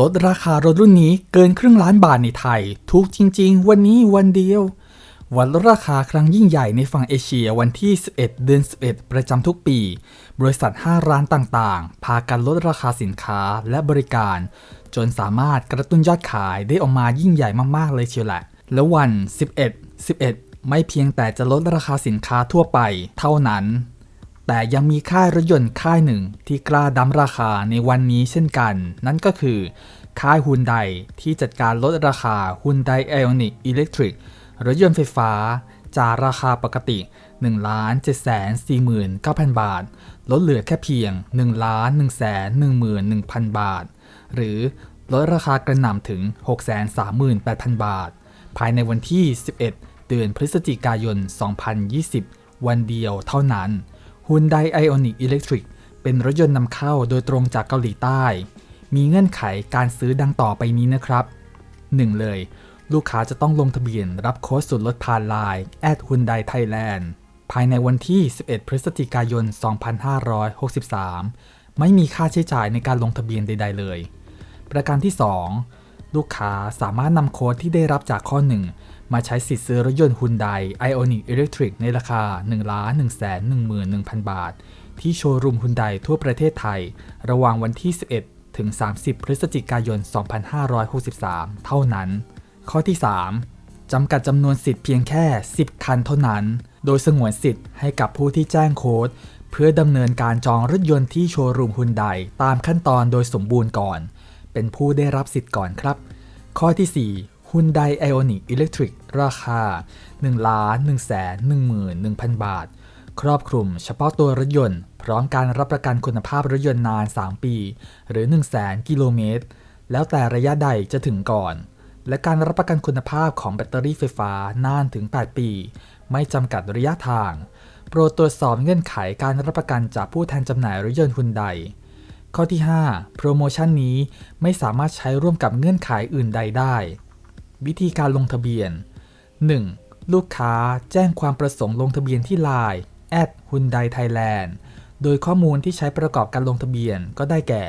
ลดราคารถรุ่นนี้เกินครึ่งล้านบาทในไทย ถูกจริง ๆ วันนี้วันเดียว วันลดราคาครั้งยิ่งใหญ่ในฝั่งเอเชียวันที่ 11 เดือน 11 ประจำทุกปี บริษัท 5 ร้านต่างๆ พากันลดราคาสินค้าและบริการ จนสามารถกระตุ้นยอดขายได้ออกมายิ่งใหญ่มากๆเลยเชียวแหละ แล้ววัน 11 11 ไม่เพียงแต่จะลดราคาสินค้าทั่วไป เท่านั้น แต่ยังมีค่ายรถยนต์ค่ายหนึ่งที่กล้าดั้มราคาในวันนี้เช่นกัน นั่นก็คือค่ายฮุนไดที่จัดการลดราคาฮุนไดไอออนิกอิเล็กทริกรถยนต์ไฟฟ้า จากราคาปกติ 1 7 4 9 0 0 0 บาท ลดเหลือแค่เพียง 1 1 1 1 1 0 0 0 บาท หรือลดราคากระหน่ำถึง 638,000 บาท ภายในวันที่ 11 เดือนพฤศจิกายน 2020 วันเดียวเท่านั้น Hyundai Ioniq Electric เป็นรถยนต์นำเข้าโดยตรงจากเกาหลีใต้ มีเงื่อนไขการซื้อดังต่อไปนี้นะครับ 1. เลย ลูกค้าจะต้องลงทะเบียนรับโค้ดส่วนลดผ่านไลน์ at Hyundai Thailand ภายในวันที่ 11 พฤศจิกายน 2563 ไม่มีค่าใช้จ่ายในการลงทะเบียนใด ๆ เลย ประการที่ 2 ลูกค้าสามารถนำโค้ดที่ได้รับจากข้อ 1 มาใช้สิทธิ์ซื้อรถยนต์ Hyundai Ioniq Electric ในราคา 1 1 1 1 0 0 0 บาท ที่โชว์รูม Hyundai ทั่วประเทศไทย ระหว่างวันที่ 11 ถึง 30 พฤศจิกายน 2563 เท่านั้น ข้อที่ 3 จำกัดจำนวนสิทธิ์เพียงแค่ 10 คันเท่านั้น โดยสงวนสิทธิ์ให้กับผู้ที่แจ้งโค้ด เพื่อดำเนินการจองรถยนต์ที่โชว์รูม Hyundai ตามขั้นตอนโดยสมบูรณ์ก่อน เป็นผู้ได้รับสิทธิ์ก่อนครับ ข้อที่ 4 Hyundai Ioniq Electric ราคา 1 1 1 1 1 0 0 0 บาท ครอบคลุมเฉพาะตัวรถยนต์ พร้อมการรับประกันคุณภาพรถยนต์นาน 3 ปี หรือ 1 0 0 0 0 0 กิโลเมตร แล้วแต่ระยะใดจะถึงก่อน และการรับประกันคุณภาพของแบตเตอรี่ไฟฟ้านานถึง 8 ปี ไม่จำกัดระยะทาง โปรดตรวจสอบเงื่อนไขการรับประกันจากผู้แทนจำหน่ายรถยนต์ฮุนไดข้อที่ 5 โปรโมชั่นนี้ไม่สามารถใช้ร่วมกับเงื่อนไขอื่นใดได้ วิธีการลงทะเบียน 1. ลูกค้าแจ้งความประสงค์ลงทะเบียนที่ Line at Hyundai Thailand โดยข้อมูลที่ใช้ประกอบการลงทะเบียนก็ได้แก่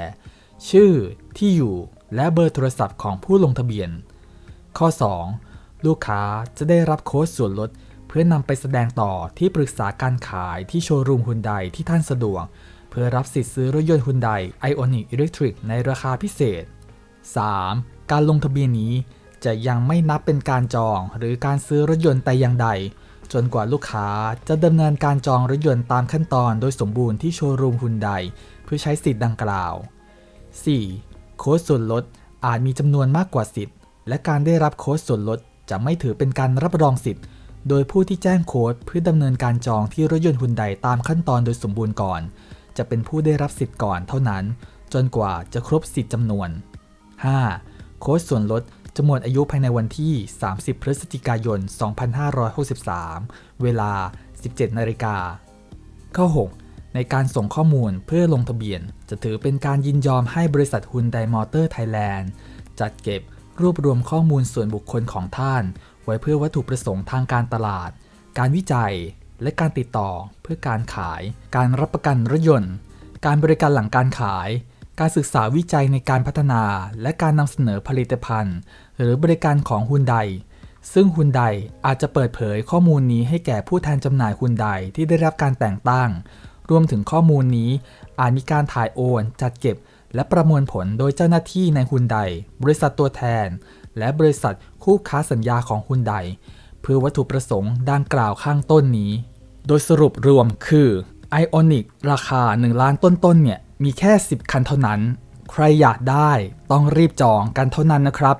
ชื่อ ที่อยู่ และเบอร์โทรศัพท์ของผู้ลงทะเบียน ข้อ 2. ลูกค้าจะได้รับโค้ดส่วนลด เพื่อนำไปแสดงต่อที่ปรึกษาการขายที่โชว์รูมฮุนไดที่ท่านสะดวก เพื่อรับสิทธิ์ซื้อรถยนต์ฮุนได Ioniq Electric ในราคาพิเศษ 3. การลงทะเบียนนี้ จะยังไม่นับเป็นการจองหรือการซื้อรถยนต์แต่อย่างใด จนกว่าลูกค้าจะดำเนินการจองรถยนต์ตามขั้นตอนโดยสมบูรณ์ที่โชว์รูมฮุนไดเพื่อใช้สิทธิ์ดังกล่าว 4. โค้ดส่วนลดอาจมีจำนวนมากกว่าสิทธิ์และการได้รับโค้ดส่วนลดจะไม่ถือเป็นการรับรองสิทธิ์ โดยผู้ที่แจ้งโค้ดเพื่อดำเนินการจองที่รถยนต์ฮุนไดตามขั้นตอนโดยสมบูรณ์ก่อน จะเป็นผู้ได้รับสิทธิ์ก่อนเท่านั้น จนกว่าจะครบสิทธิ์จำนวน 5. โค้ดส่วนลด จะหมดอายุภายในวันที่ 30 พฤศจิกายน 2563 เวลา 17 นาฬิกา ข้อ 6 ในการส่งข้อมูลเพื่อลงทะเบียน จะถือเป็นการยินยอมให้บริษัทฮุนไดมอเตอร์ไทยแลนด์จัดเก็บรวบรวมข้อมูลส่วนบุคคลของท่าน ไว้เพื่อวัตถุประสงค์ทางการตลาด การวิจัย และการติดต่อเพื่อการขาย การรับประกันรถยนต์ การบริการหลังการขายการศึกษาวิจัยในการพัฒนาและการนำเสนอผลิตภัณฑ์ หรือบริการของฮุนไดซึ่งฮุนไดอาจจะเปิดเผยข้อมูลนี้ให้แก่ผู้แทนจำหน่ายฮุนไดที่ได้รับการแต่งตั้ง รวมถึงข้อมูลนี้อาจมีการถ่ายโอน จัดเก็บ และประมวลผลโดยเจ้าหน้าที่ในฮุนไดบริษัทตัวแทน และบริษัทคู่ค้าสัญญาของฮุนไดเพื่อวัตถุประสงค์ดังกล่าวข้างต้นนี้ โดยสรุปรวมคือ Ioniq ราคา 1 ล้านต้นๆเนี่ยมีแค่ 10 คันเท่านั้น ใครอยากได้ต้องรีบจองกันเท่านั้นนะครับ